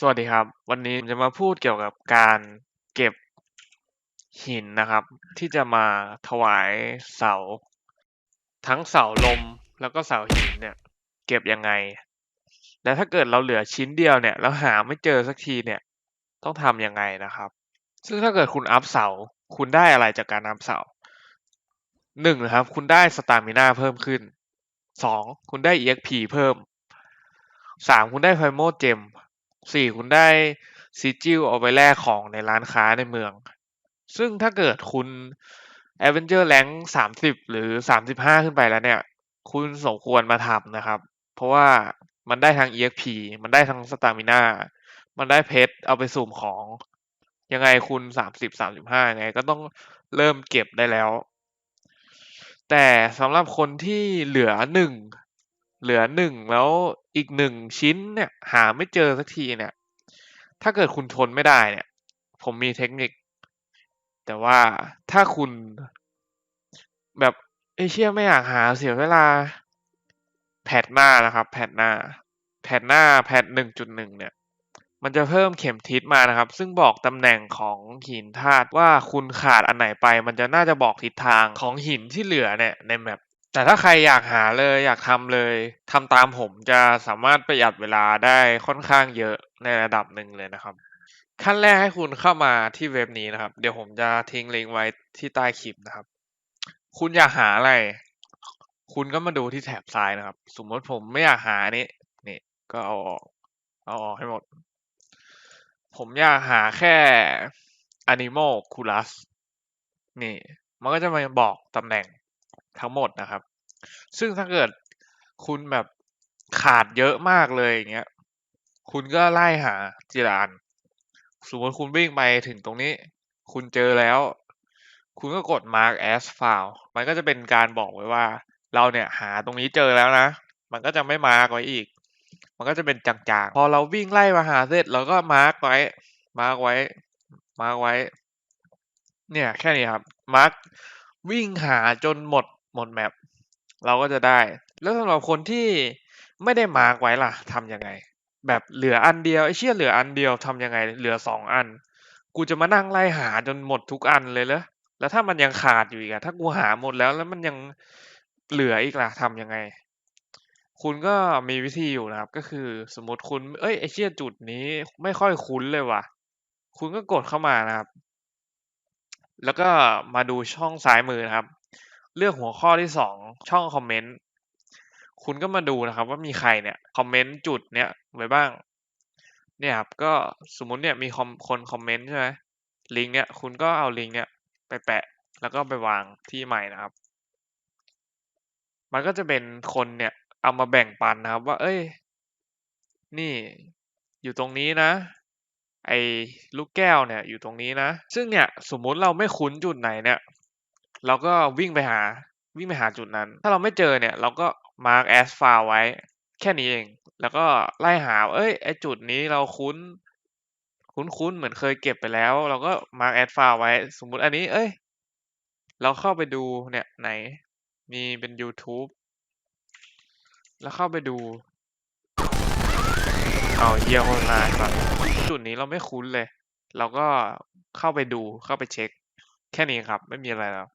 สวัสดีครับ วันนี้ผมจะมาพูดเกี่ยวกับการเก็บหินนะครับ ที่จะมาถวายเสา ทั้งเสาลมแล้วก็เสาหินเนี่ยเก็บยังไง และถ้าเกิดเราเหลือชิ้นเดียวเนี่ยแล้วหาไม่เจอสักทีเนี่ยต้องทำยังไงนะครับ ซึ่งถ้าเกิดคุณอัพเสาคุณได้อะไรจากการอัพเสาหนึ่งนะครับ คุณได้สตามิน่าเพิ่มขึ้นสองคุณได้ EXP เพิ่มสามคุณได้ไพโมเจม สี่คุณได้ซิจิลเอาไปแลกของในร้านค้าในเมือง ซึ่งถ้าเกิดคุณ a v e n g e r Rank สามสิบหรือสามสิบห้าขึ้นไปแล้วเนี่ย คุณสมควรมาทำนะครับ เพราะว่ามันได้ทั้ง EXP มันได้ทั้งสตามิน่ามันได้เพชรเอาไปสุ่มของ ยังไงคุณสามสิบสามสิบห้าไงก็ต้องเริ่มเก็บได้แล้ว แต่สำหรับคนที่เหลือหนึ่ง เหลือหนึ่งแล้วอีกหนึ่งชิ้นเนี่ย หาไม่เจอสักทีเนี่ย ถ้าเกิดคุณทนไม่ได้เนี่ย ผมมีเทคนิค แต่ว่าถ้าคุณแบบเอเชี่ยไม่อยากหาเสียเวลา แพทหน้านะครับ แพทหน้า แพทหน้าแพทหนึ่งจุดหนึ่งเนี่ย มันจะเพิ่มเข็มทิศมานะครับ ซึ่งบอกตำแหน่งของหินธาตุว่าคุณขาดอันไหนไป มันจะน่าจะบอกทิศทางของหินที่เหลือเนี่ยในแมป แต่ถ้าใครอยากหาเลยอยากทำเลยทำตามผมจะสามารถประหยัดเวลาได้ค่อนข้างเยอะในระดับหนึ่งเลยนะครับ ขั้นแรกให้คุณเข้ามาที่เว็บนี้นะครับ เดี๋ยวผมจะทิ้งลิงก์ไว้ที่ใต้คลิปนะครับ คุณอยากหาอะไร คุณก็มาดูที่แถบซ้ายนะครับ สมมติผมไม่อยากหาอันนี้นี่ก็เอาออกเอาออกให้หมด ผมอยากหาแค่ Animal c u l a s นี่ มันก็จะมาบอกตำแหน่ง ทั้งหมดนะครับ ซึ่งถ้าเกิดคุณแบบขาดเยอะมากเลยอย่างเงี้ย คุณก็ไล่หาจีรานสมมติคุณวิ่งไปถึงตรงนี้ คุณเจอแล้ว คุณก็กด mark as file มันก็จะเป็นการบอกไว้ว่า เราเนี่ยหาตรงนี้เจอแล้วนะ มันก็จะไม่มาร์กไว้อีก มันก็จะเป็นจางๆ พอเราวิ่งไล่มาหาเสร็จเราก็มาร์กไว้ มาร์กไว้ มาร์กไว้ เนี่ยแค่นี้ครับ มาร์กวิ่งหาจนหมด หมดแมปเราก็จะได้ แล้วสำหรับคนที่ไม่ได้มาร์กไว้ล่ะทำยังไง แบบเหลืออันเดียวไอ้เชี่ยเหลืออันเดียวทำยังไง เหลือสองอัน กูจะมานั่งไล่หาจนหมดทุกอันเลยเหรอแล้วถ้ามันยังขาดอยู่อีกอะถ้ากูหาหมดแล้วแล้วมันยังเหลืออีกล่ะทำยังไง คุณก็มีวิธีอยู่นะครับ ก็คือสมมติคุณ เอ้ยไอเชี่ยจุดนี้ไม่ค่อยคุ้นเลยว่ะ คุณก็กดเข้ามานะครับ แล้วก็มาดูช่องซ้ายมือนะครับ เลือกหัวข้อที่สองช่องคอมเมนต์คุณก็มาดูนะครับว่ามีใครเนี่ยคอมเมนต์จุดเนี้ยไว้บ้าง เนี่ยครับก็สมมุติเนี่ยมีคอมคนคอมเมนต์ใช่ไหมลิงก์เนี่ยคุณก็เอาลิงก์เนี่ยไปแปะแล้วก็ไปวางที่ใหม่นะครับ มันก็จะเป็นคนเนี่ยเอามาแบ่งปันนะครับ ว่า เอ้ย นี่อยู่ตรงนี้นะ ไอ้ลูกแก้วเนี่ยอยู่ตรงนี้นะ ซึ่งเนี่ยสมมุติเราไม่คุ้นจุดไหนเนี่ย เราก็วิ่งไปหาวิ่งไปหาจุดนั้น ถ้าเราไม่เจอเนี่ย เราก็ mark as file ไว้ แค่นี้เอง แล้วก็ไล่หา เอ้ยไอจุดนี้เราคุ้น คุ้นๆเหมือนเคยเก็บไปแล้ว เราก็ mark as file ไว้ สมมุติอันนี้ เอ้ย เราเข้าไปดูเนี่ยไหน มีเป็นยูทูบแล้วเข้าไปดู เอาเฮียคนนาก่อนจุดนี้เราไม่คุ้นเลย เราก็เข้าไปดูเข้าไปเช็ค แค่นี้ครับ ไม่มีอะไรแล้ว